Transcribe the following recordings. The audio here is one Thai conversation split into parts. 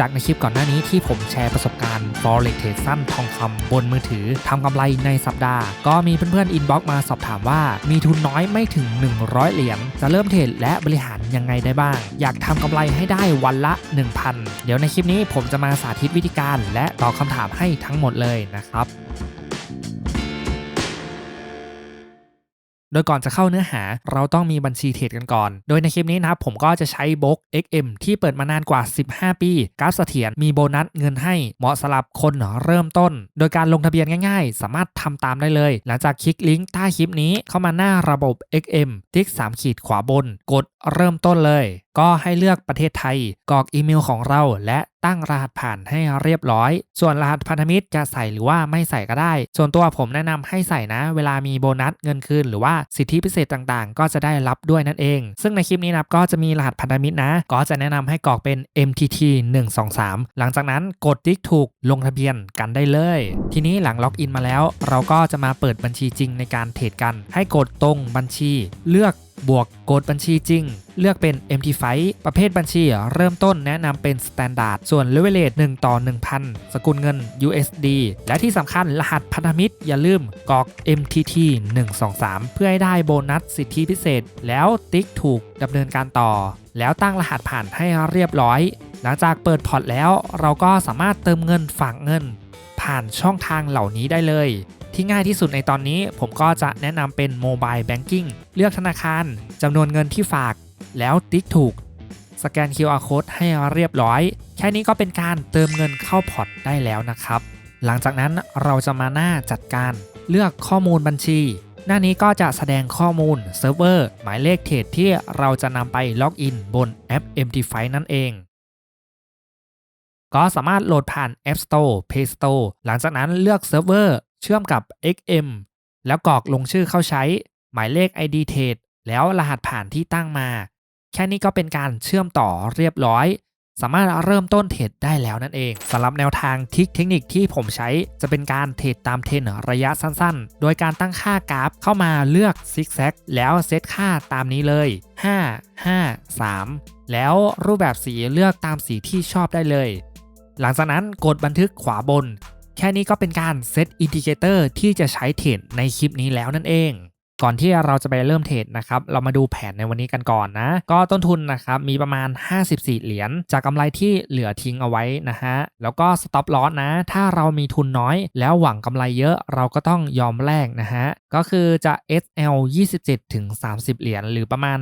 จากในคลิปก่อนหน้านี้ที่ผมแชร์ประสบการณ์ forex เทรดสั้นทองคำบนมือถือทำกำไรในสัปดาห์ ก็มีเพื่อนๆอินบ็อกมาสอบถามว่า มีทุนน้อยไม่ถึง 100 เหรียญจะเริ่มเทรดและบริหารยังไงได้บ้าง อยากทำกำไรให้ได้วันละ 1,000 เดี๋ยวในคลิปนี้ผมจะมาสาธิตวิธีการ และตอบคำถามให้ทั้งหมดเลยนะครับ โดยก่อนจะเข้าเนื้อหา เราต้องมีบัญชีเทรดกันก่อน โดยในคลิปนี้นะครับผมก็จะใช้บล็อก XM ที่เปิดมานานกว่า 15 ปี กราฟเสถียรมีโบนัสเงินให้เหมาะสำหรับคนเริ่มต้น โดยการลงทะเบียนง่ายๆ สามารถทำตามได้เลย หลังจากคลิกลิงก์ใต้คลิปนี้เข้ามาหน้าระบบ XM ติ๊ก3ขีดขวาบน กดเริ่มต้นเลย ก็ให้เลือกประเทศไทยกรอกอีเมลของเราและ ตั้งรหัสผ่านให้เรียบร้อย ส่วนรหัสพันธมิตรจะใส่หรือว่าไม่ใส่ก็ได้ ส่วนตัวผมแนะนำให้ใส่นะ เวลามีโบนัสเงินคืนหรือว่าสิทธิพิเศษต่างๆ ก็จะได้รับด้วยนั่นเอง ซึ่งในคลิปนี้นะก็จะมีรหัสพันธมิตรนะ ก็จะแนะนำให้กรอกเป็น MTT 123 หลังจากนั้นกดติ๊กถูกลงทะเบียนกันได้เลย ทีนี้หลังล็อกอินมาแล้ว เราก็จะมาเปิดบัญชีจริงในการเทรดกัน ให้กดตรงบัญชี เลือก บวกกดบัญชีจริง เลือกเป็น MT f i ประเภทบัญชีเริ่มต้นแนะนำเป็น Standard ส่วน Leverage 1 ต่อ 1,000 สกุลเงิน USD และที่สำคัญรหัสพันธมิตรอย่าลืมกรอก MTT 123 เพื่อให้ได้โบนัสสิทธิพิเศษ แล้วติ๊กถูกดำเนินการต่อ แล้วตั้งรหัสผ่านให้เรียบร้อย หลังจากเปิดพอร์ตแล้ว เราก็สามารถเติมเงินฝากเงิน ผ่านช่องทางเหล่านี้ได้เลย ที่ง่ายที่สุดในตอนนี้ผมก็จะแนะนำเป็นโมบายแบงกิ้งเลือกธนาคารจำนวนเงินที่ฝากแล้วติ๊กถูก สแกน QR code ให้เรียบร้อย แค่นี้ก็เป็นการเติมเงินเข้าพอร์ตได้แล้วนะครับ หลังจากนั้นเราจะมาหน้าจัดการเลือกข้อมูลบัญชี หน้านี้ก็จะแสดงข้อมูลเซิร์ฟเวอร์หมายเลขเทรดที่เราจะนำไปล็อกอินบนแอป MT5 นั่นเองก็สามารถโหลดผ่าน App Store Play Store หลังจากนั้นเลือกเซิร์ฟเวอร์ เชื่อมกับ XM แล้วกรอกลงชื่อเข้าใช้ หมายเลข ID เทรดแล้วรหัสผ่านที่ตั้งมา แค่นี้ก็เป็นการเชื่อมต่อเรียบร้อย สามารถเริ่มต้นเทรดได้แล้วนั่นเองสำหรับแนวทางทิคเทคนิคที่ผมใช้จะเป็นการเทรดตามเทรนระยะสั้นๆ โดยการตั้งค่ากราฟเข้ามาเลือกซิกแซกแล้วเซตค่าตามนี้เลย 5 5 3 แล้วรูปแบบสีเลือกตามสีที่ชอบได้เลย หลังจากนั้นกดบันทึกขวาบน แค่นี้ก็เป็นการเซตอินดิเคเตอร์ที่จะใช้เทรดในคลิปนี้แล้วนั่นเอง ก่อนที่เราจะไปเริ่มเทรดนะครับ เรามาดูแผนในวันนี้กันก่อนนะ ก็ต้นทุนนะครับ มีประมาณ 54 เหรียญ จากกำไรที่เหลือทิ้งเอาไว้นะฮะ แล้วก็สต็อปลอสนะ ถ้าเรามีทุนน้อย แล้วหวังกำไรเยอะเราก็ต้องยอมแลกนะฮะ ก็คือจะ SL 27ถึง30 เหรียญ หรือประมาณ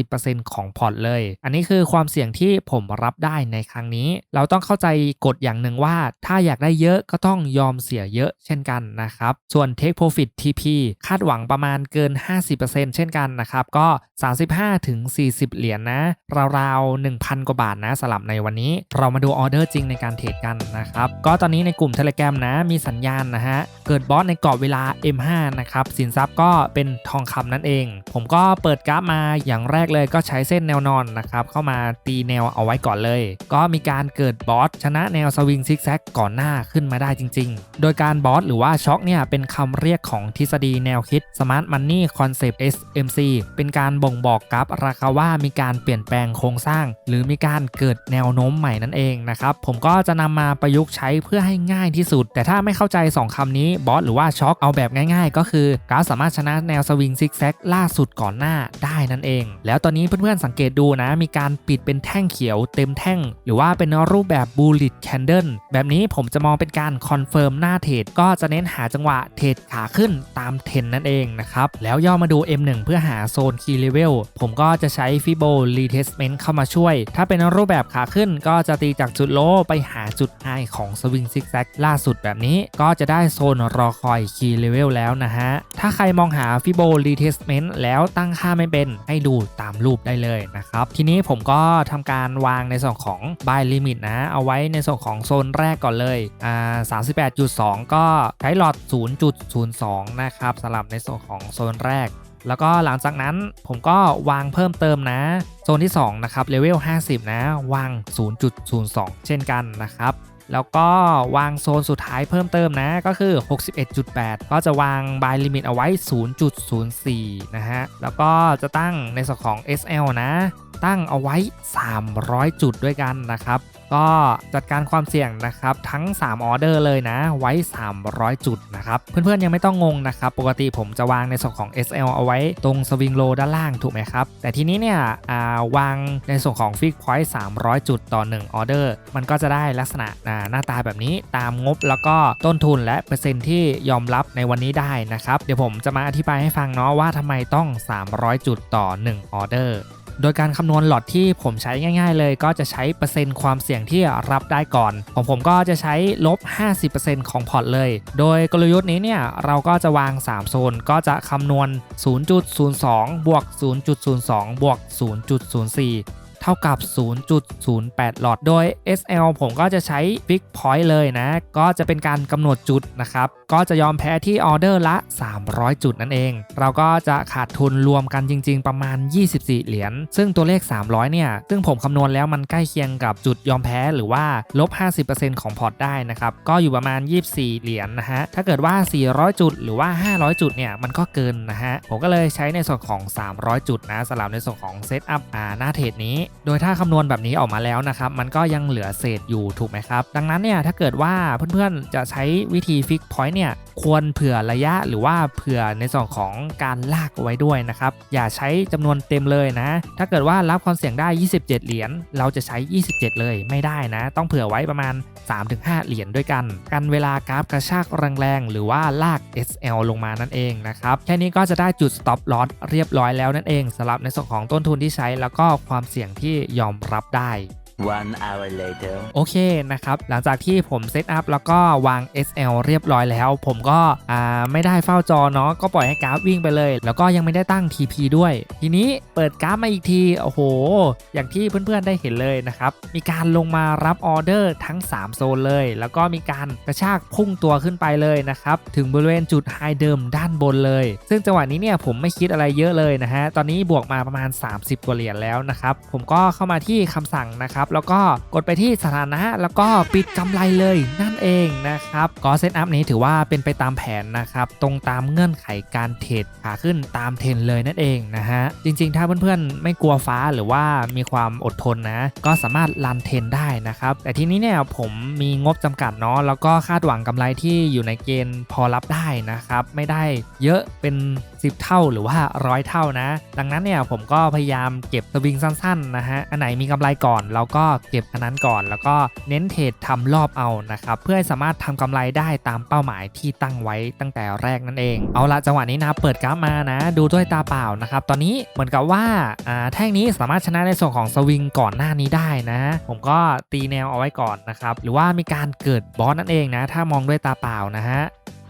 50%ของพอร์ตเลย อันนี้คือความเสี่ยงที่ผมรับได้ในครั้งนี้ เราต้องเข้าใจกฎอย่างหนึ่งว่า ถ้าอยากได้เยอะก็ต้องยอมเสียเยอะเช่นกันนะครับ ส่วน Take Profit TP คาดหวังประมาณเกิน 50%เช่นกันนะครับ ก็ 35ถึง40 เหรียญนะราวๆ 1,000 กว่าบาทนะสลับในวันนี้ เรามาดูออเดอร์จริงในการเทรดกันนะครับ ก็ตอนนี้ในกลุ่ม Telegram นะมีสัญญาณนะฮะ เกิดบอสในกรอบเวลา M5 นะครับ สินทรัพย์ก็เป็นทองคำนั่นเอง ผมก็เปิดกราฟมาอย่างแรกเลยก็ใช้เส้นแนวนอนนะครับ เข้ามาตีแนวเอาไว้ก่อนเลย ก็มีการเกิดบอสชนะแนวสวิงซิกแซกก่อนหน้าขึ้นมาได้จริง ๆ โดยการบอสหรือว่าช็อคเนี่ยเป็นคำเรียกของทฤษฎีแนวคิด Smart Money Concept SMC เป็นการบ่งบอกกราฟราคาว่ามีการเปลี่ยนแปลงโครงสร้าง หรือมีการเกิดแนวโน้มใหม่นั่นเองนะครับ ผมก็จะนำมาประยุกต์ใช้เพื่อให้ง่ายที่สุด แต่ถ้าไม่เข้าใจ 2คำนี้บอสหรือว่าช็อคเอาแบบง่ายๆ ก็คือกราฟสามารถชนะแนวสวิงซิกแซกล่าสุดก่อนหน้าได้นั่นเอง แล้วตอนนี้เพื่อนๆสังเกตดูนะ มีการปิดเป็นแท่งเขียวเต็มแท่ง หรือว่าเป็นรูปแบบ bullet candle แบบนี้ผมจะมองเป็นการคอนเฟิร์มหน้าเทรดก็จะเน้นหาจังหวะเทรดขาขึ้นตามเทรนนั่นเองนะครับแล้วย่อมาดู M1 เพื่อหาโซน Key Level ผมก็จะใช้ Fibo Retestment เข้ามาช่วย ถ้าเป็นรูปแบบขาขึ้นก็จะตีจากจุดโลไปหาจุดไฮของ Swing Zigzag ล่าสุดแบบนี้ก็จะได้โซนรอคอย Key Level แล้วนะฮะ ถ้าใครมองหา Fibo Retestment แล้วตั้งค่าไม่เป็นให้ดูตามรูปได้เลยนะครับ ทีนี้ผมก็ทำการวางในส่วนของ Buy Limit นะ เอาไว้ในส่วนของโซนแรกก่อนเลยอ่า38.2 ก็ใช้หลอด 0.02 นะครับสำหรับในส่วนของโซนนแรก แล้วก็หลังจากนั้นผมก็วางเพิ่มเติมนะ โซนที่ 2 นะครับเลเวล 50 นะ วาง 0.02 เช่นกันนะครับแล้วก็วางโซนสุดท้ายเพิ่มเติมนะก็คือ 61.8 ก็จะวาง buy limit เอาไว้ 0.04 นะฮะ แล้วก็จะตั้งในส่วนของ SL นะ ตั้งเอาไว้ 300 จุดด้วยกันนะครับ ก็จัดการความเสี่ยงนะครับทั้ง 3 ออเดอร์เลยนะไว้ 300 จุดนะครับเพื่อนๆยังไม่ต้องงงนะครับปกติผมจะวางในส่วนของ SL เอาไว้ตรงสวิงโลด้านล่างถูกไหมครับแต่ทีนี้เนี่ยาวางในส่วนของฟิกพอยต์300 จุดต่อ1ออเดอร์มันก็จะได้ลักษณะหน้าตาแบบนี้ตามงบแล้วก็ต้นทุนและเปอร์เซ็นต์ที่ยอมรับในวันนี้ได้นะครับเดี๋ยวผมจะมาอธิบายให้ฟังเนาะว่าทำไมต้อง 300 จุดต่อ 1 ออเดอร์ โดยการคำนวณหลอดที่ผมใช้ง่าย ๆ เลย ก็จะใช้เปอร์เซ็นต์ความเสี่ยงที่รับได้ก่อน ของผมก็จะใช้ลบ 50%ของพอร์ตเลย โดยกลยุทธ์นี้เนี่ยเราก็จะวาง 3 โซน ก็จะคำนวณ 0.02 บวก 0.02 บวก 0.04 ท่ากับ 0.08 หลอด โดย SL ผมก็จะใช้ Fix Point เลยนะ ก็จะเป็นการกำหนดจุดนะครับ ก็จะยอมแพ้ที่ออเดอร์ละ 300 จุดนั่นเอง เราก็จะขาดทุนรวมกันจริง ๆ ประมาณ 24 เหรียญ ซึ่งตัวเลข 300 เนี่ย ซึ่งผมคำนวณแล้วมันใกล้เคียงกับจุดยอมแพ้หรือว่าลบ 50%ของพอร์ตได้นะครับ ก็อยู่ประมาณ 24 เหรียญนะฮะ ถ้าเกิดว่า 400 จุดหรือว่า 500 จุดเนี่ย มันก็เกินนะฮะ ผมก็เลยใช้ในส่วนของ 300 จุดนะสำหรับในส่วนของเซตอัพอ่าหน้าเทรดนี้โดยถ้าคำนวณแบบนี้ออกมาแล้วนะครับ มันก็ยังเหลือเศษอยู่ถูกไหมครับ ดังนั้นเนี่ยถ้าเกิดว่าเพื่อนๆจะใช้วิธีฟิกพอยต์เนี่ยควรเผื่อระยะหรือว่าเผื่อในส่วนของการลากไว้ด้วยนะครับ อย่าใช้จำนวนเต็มเลยนะ ถ้าเกิดว่ารับความเสี่ยงได้ 27 เหรียญเราจะใช้ 27 เลยไม่ได้นะ ต้องเผื่อไว้ประมาณ 3-5 เหรียญด้วยกัน กันเวลากราฟกระชากแรงๆหรือว่าลาก SL ลงมานั่นเองนะครับแค่นี้ก็จะได้จุด stop loss เรียบร้อยแล้วนั่นเองสำหรับในส่วนของต้นทุนที่ใช้แล้วก็ความเสี่ยงที่ยอมรับได้ One hour later. โอเคนะครับ หลังจากที่ผมเซตอัพแล้วก็วาง SL เรียบร้อยแล้ว ผมก็ไม่ได้เฝ้าจอเนาะก็ปล่อยให้กราฟวิ่งไปเลย แล้วก็ยังไม่ได้ตั้ง TP ด้วย ทีนี้เปิดกราฟมาอีกที โอ้โห อย่างที่เพื่อนๆได้เห็นเลยนะครับ มีการลงมารับออเดอร์ทั้ง 3 โซนเลย แล้วก็มีการกระชากพุ่งตัวขึ้นไปเลยนะครับ ถึงบริเวณจุดไฮเดิมด้านบนเลย ซึ่งจังหวะนี้เนี่ยผมไม่คิดอะไรเยอะเลยนะฮะตอนนี้บวกมาประมาณ 30 กว่าเหรียญแล้วนะครับผมก็เข้ามาที่คำสั่งนะครับแล้วก็กดไปที่สถานะแล้วก็ปิดกำไรเลยนั่นเองนะครับก็เซตอัพนี้ถือว่าเป็นไปตามแผนนะครับตรงตามเงื่อนไขการเทรดขาขึ้นตามเทรนเลยนั่นเองนะฮะจริงๆ ถ้าเพื่อนๆไม่กลัวฟ้าหรือว่ามีความอดทนนะก็สามารถรันเทรนได้นะครับแต่ทีนี้เนี่ยผมมีงบจำกัดเนาะแล้วก็คาดหวังกำไรที่อยู่ในเกณฑ์พอรับได้นะครับไม่ได้เยอะเป็น 10 เท่าหรือว่าร้อยเท่านะ ดังนั้นเนี่ยผมก็พยายามเก็บสวิงสั้นๆนะฮะอันไหนมีกำไรก่อนเราก็เก็บอันนั้นก่อน แล้วก็เน้นเทรดทำรอบเอานะครับพื่อให้สามารถทำกำไรได้ตามเป้าหมายที่ตั้งไว้ตั้งแต่แรกนั่นเอง เอาละจังหวะนี้นะเปิดกราฟมานะ ดูด้วยตาเปล่านะครับ ตอนนี้เหมือนกับว่าอ่าแท่งนี้สามารถชนะในส่วนของสวิงก่อนหน้านี้ได้นะ ผมก็ตีแนวเอาไว้ก่อนนะครับ หรือว่ามีการเกิดบอสนั่นเองนะ ถ้ามองด้วยตาเปล่านะฮะ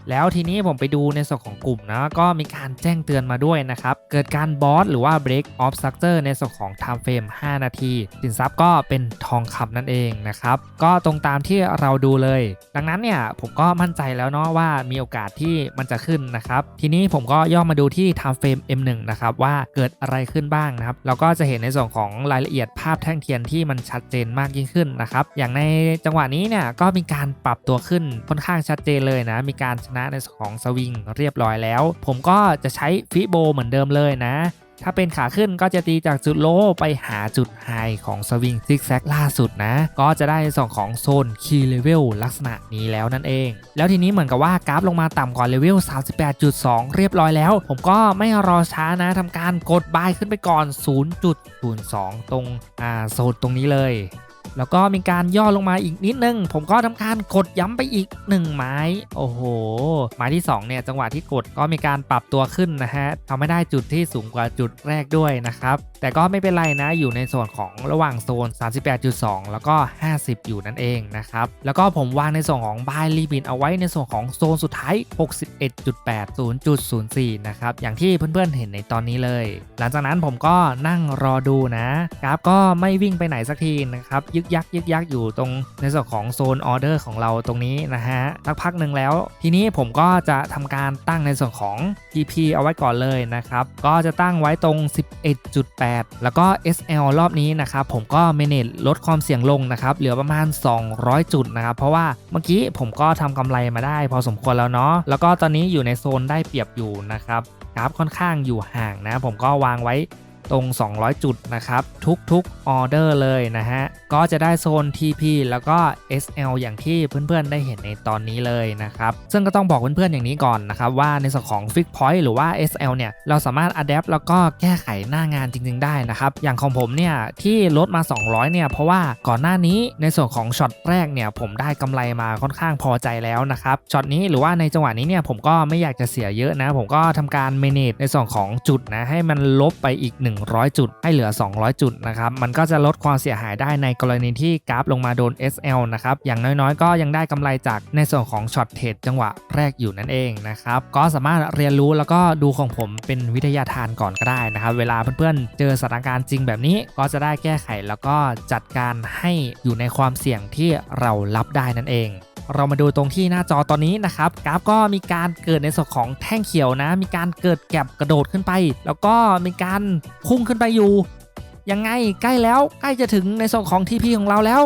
แล้วทีนี้ผมไปดูในส่วนของกลุ่มนะก็มีการแจ้งเตือนมาด้วยนะครับ เกิดการบอสหรือว่า break of structure ในส่วนของ time frame 5 นาที สินทรัพย์ก็เป็นทองคำนั่นเองนะครับ ก็ตรงตามที่เราดูเลย ดังนั้นเนี่ยผมก็มั่นใจแล้วเนาะว่ามีโอกาสที่มันจะขึ้นนะครับ ทีนี้ผมก็ย่อมาดูที่ time frame M1 นะครับว่าเกิดอะไรขึ้นบ้างนะครับ เราก็จะเห็นในส่วนของรายละเอียดภาพแท่งเทียนที่มันชัดเจนมากยิ่งขึ้นนะครับ อย่างในจังหวะนี้เนี่ยก็มีการปรับตัวขึ้นค่อนข้างชัดเจนเลยนะ มีการชนะในส่วนของสวิงเรียบร้อยแล้ว ผมก็จะใช้ฟิโบเหมือนเดิมเลยนะ ถ้าเป็นขาขึ้นก็จะตีจากจุดโลไปหาจุดไฮของสวิงซิกแซกล่าสุดนะ ก็จะได้ในส่วนของโซนคีย์เลเวลลักษณะนี้แล้วนั่นเอง แล้วทีนี้เหมือนกับว่ากราฟลงมาต่ำกว่าเลเวล 38.2 เรียบร้อยแล้ว ผมก็ไม่รอช้านะทำการกดบายขึ้นไปก่อน 0.02 ตรงอ่าโซนตรงนี้เลย แล้วก็มีการย่อลงมาอีกนิดนึง ผมก็ทำการกดย้ำไปอีก 1 ไม้ โอ้โห ไม้ที่2เนี่ยจังหวะที่กดก็มีการปรับตัวขึ้นนะฮะทำให้ได้จุดที่สูงกว่าจุดแรกด้วยนะครับ แต่ก็ไม่เป็นไรนะอยู่ในส่วนของระหว่างโซน 38.2 แล้วก็ 50 อยู่นั่นเองนะครับ แล้วก็ผมวางในส่วนของ buy limit เอาไว้ในส่วนของโซนสุดท้าย 61.8 0.04 นะครับ อย่างที่เพื่อนๆเห็นในตอนนี้เลย หลังจากนั้นผมก็นั่งรอดูนะกราฟก็ไม่วิ่งไปไหนสักทีนะครับยึกยักยึกยักอยู่ตรงในส่วนของโซนออเดอร์ของเราตรงนี้นะฮะสักพักหนึ่งแล้ว ทีนี้ผมก็จะทำการตั้งในส่วนของ TP เอาไว้ก่อนเลยนะครับ ก็จะตั้งไว้ตรง 11.8 แล้วก็ SL รอบนี้นะครับ ผมก็เมเนจลดความเสี่ยงลงนะครับ เหลือประมาณ 200 จุดนะครับ เพราะว่าเมื่อกี้ผมก็ทำกำไรมาได้พอสมควรแล้วเนาะแล้วก็ตอนนี้อยู่ในโซนได้เปรียบอยู่นะครับกราฟค่อนข้างอยู่ห่างนะ ผมก็วางไว้ ตรง 200 จุดนะครับ ทุกๆออเดอร์เลยนะฮะ ก็จะได้โซน TP แล้วก็ SL อย่างที่เพื่อนๆได้เห็นในตอนนี้เลยนะครับ ซึ่งก็ต้องบอกเพื่อนๆอย่างนี้ก่อนนะครับ ว่าในส่วนของ Fix Point หรือว่า SL เนี่ย เราสามารถ Adapt แล้วก็แก้ไขหน้างานจริง ๆ ได้นะครับ อย่างของผมเนี่ย ที่ลดมา 200 เนี่ย เพราะว่าก่อนหน้านี้ในส่วนของช็อตแรกเนี่ยผมได้กำไรมาค่อนข้างพอใจแล้วนะครับช็อตนี้หรือว่าในจังหวะนี้เนี่ยผมก็ไม่อยากจะเสียเยอะนะ ผมก็ทำการ manage ในส่วนของจุดนะให้มันลบไปอีก100 จุด ให้เหลือ 200 จุดนะครับมันก็จะลดความเสียหายได้ในกรณีที่กราฟลงมาโดน SL นะครับอย่างน้อยๆ ก็ยังได้กำไรจากในส่วนของช็อตเทรดจังหวะแรกอยู่นั่นเองนะครับก็สามารถเรียนรู้แล้วก็ดูของผมเป็นวิทยาทานก่อนก็ได้นะครับเวลาเพื่อนๆ เจอสถานการณ์จริงแบบนี้ก็จะได้แก้ไขแล้วก็จัดการให้อยู่ในความเสี่ยงที่เรารับได้นั่นเอง เรามาดูตรงที่หน้าจอตอนนี้นะครับกราฟก็มีการเกิดในส่วนของแท่งเขียวนะ มีการเกิดแก็บกระโดดขึ้นไป แล้วก็มีการพุ่งขึ้นไปอยู่ ยังไงใกล้แล้วใกล้จะถึงในส่วนของ TP ของเราแล้ว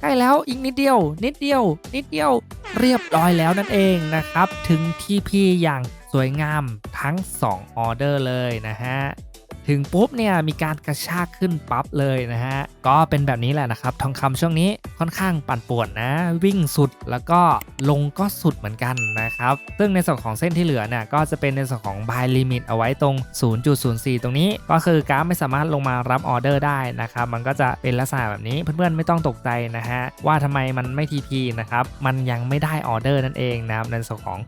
ใกล้แล้วอีกนิดเดียว นิดเดียว นิดเดียว เรียบร้อยแล้วนั่นเองนะครับ ถึง TP อย่างสวยงามทั้ง 2 ออเดอร์เลยนะฮะ ถึงปุ๊บเนี่ยมีการกระชากขึ้นปั๊บเลยนะฮะ ก็เป็นแบบนี้แหละนะครับ ทองคำช่วงนี้ค่อนข้างปั่นป่วนนะ วิ่งสุดแล้วก็ลงก็สุดเหมือนกันนะครับ ซึ่งในส่วนของเส้นที่เหลือเนี่ยก็จะเป็นในส่วนของ buy limit เอาไว้ตรง 0.04 ตรงนี้ ก็คือกราฟไม่สามารถลงมารับออเดอร์ได้นะครับ มันก็จะเป็นลักษณะแบบนี้เพื่อนๆไม่ต้องตกใจนะฮะว่าทำไมมันไม่ TP นะครับ มันยังไม่ได้ออเดอร์นั่นเองนะครับในส่วนของ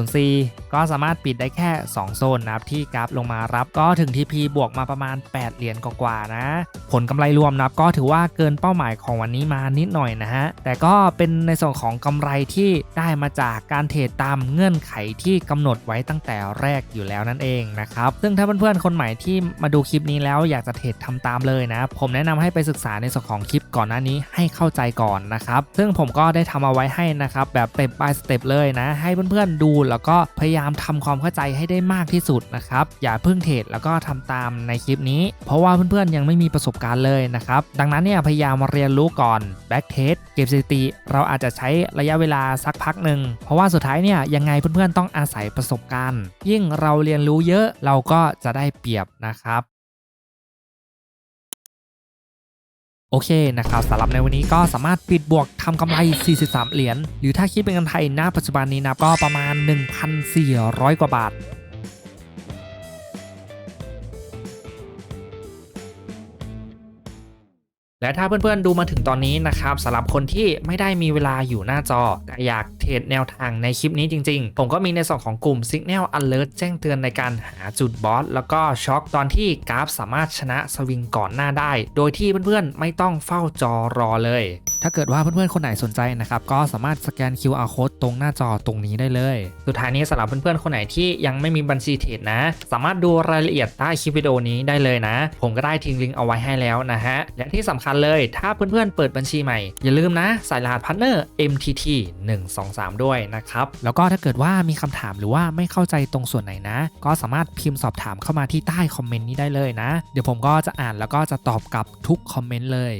0.04 ก็สามารถปิดได้แค่ 2 โซนนะครับที่กราฟลงมารับก็ถึง TP บวกมาประมาณ 8 เหรียญกว่าๆนะ ผลกำไรรวมนะก็ถือว่าเกินเป้าหมายของวันนี้มานิดหน่อยนะฮะ แต่ก็เป็นในส่วนของกำไรที่ได้มาจากการเทรดตามเงื่อนไขที่กำหนดไว้ตั้งแต่แรกอยู่แล้วนั่นเองนะครับ ซึ่งถ้าเพื่อนๆคนใหม่ที่มาดูคลิปนี้แล้วอยากจะเทรดทำตามเลยนะ ผมแนะนำให้ไปศึกษาในส่วนของคลิปก่อนหน้านี้ให้เข้าใจก่อนนะครับ ซึ่งผมก็ได้ทำเอาไว้ให้นะครับแบบเต็ป by สเต็ปเลยนะ ให้เพื่อนๆดูแล้วก็พยายามทำความเข้าใจให้ได้มากที่สุดนะครับ อย่าเพิ่งเทรดแล้วก็ทำตามในคลิปนี้ เพราะว่าเพื่อนๆยังไม่มีประสบการณ์เลยนะครับ ดังนั้นเนี่ยพยายามมาเรียนรู้ก่อนแบ็กเทสเก็บสถิติเราอาจจะใช้ระยะเวลาสักพักหนึ่งเพราะว่าสุดท้ายเนี่ยยังไงเพื่อนๆต้องอาศัยประสบการณ์ ยิ่งเราเรียนรู้เยอะเราก็จะได้เปรียบนะครับโอเคนะครับสำหรับในวันนี้ก็สามารถปิดบวกทำกำไร 43 เหรียญหรือถ้าคิดเป็นเงินไทยณปัจจุบันนี้นะก็ประมาณ 1,400 กว่าบาท และถ้าเพื่อนๆดูมาถึงตอนนี้นะครับสำหรับคนที่ไม่ได้มีเวลาอยู่หน้าจอแต่อยาก เทรดแนวทางในคลิปนี้จริงๆ ผมก็มีในส่วนของกลุ่ม Signal Alert แจ้งเตือนในการหาจุดบอสแล้วก็ช็อคตอนที่กราฟสามารถชนะสวิงก่อนหน้าได้ โดยที่เพื่อนๆ ไม่ต้องเฝ้าจอรอเลย ถ้าเกิดว่าเพื่อนๆ คนไหนสนใจนะครับ ก็สามารถสแกน QR code ตรงหน้าจอตรงนี้ได้เลย สุดท้ายนี้สำหรับเพื่อนๆ คนไหนที่ยังไม่มีบัญชีเทรดนะ สามารถดูรายละเอียดใต้คลิปวิดีโอนี้ได้เลยนะ ผมก็ได้ทิ้งลิงก์เอาไว้ให้แล้วนะฮะ และที่สำคัญเลย ถ้าเพื่อนๆ เปิดบัญชีใหม่ อย่าลืมนะ ใส่รหัสพาร์ทเนอร์ MTT 3 ด้วยนะครับ แล้วก็ถ้าเกิดว่ามีคำถามหรือว่าไม่เข้าใจตรงส่วนไหนนะ ก็สามารถพิมพ์สอบถามเข้ามาที่ใต้คอมเมนต์นี้ได้เลยนะ เดี๋ยวผมก็จะอ่านแล้วก็จะตอบกลับทุกคอมเมนต์เลย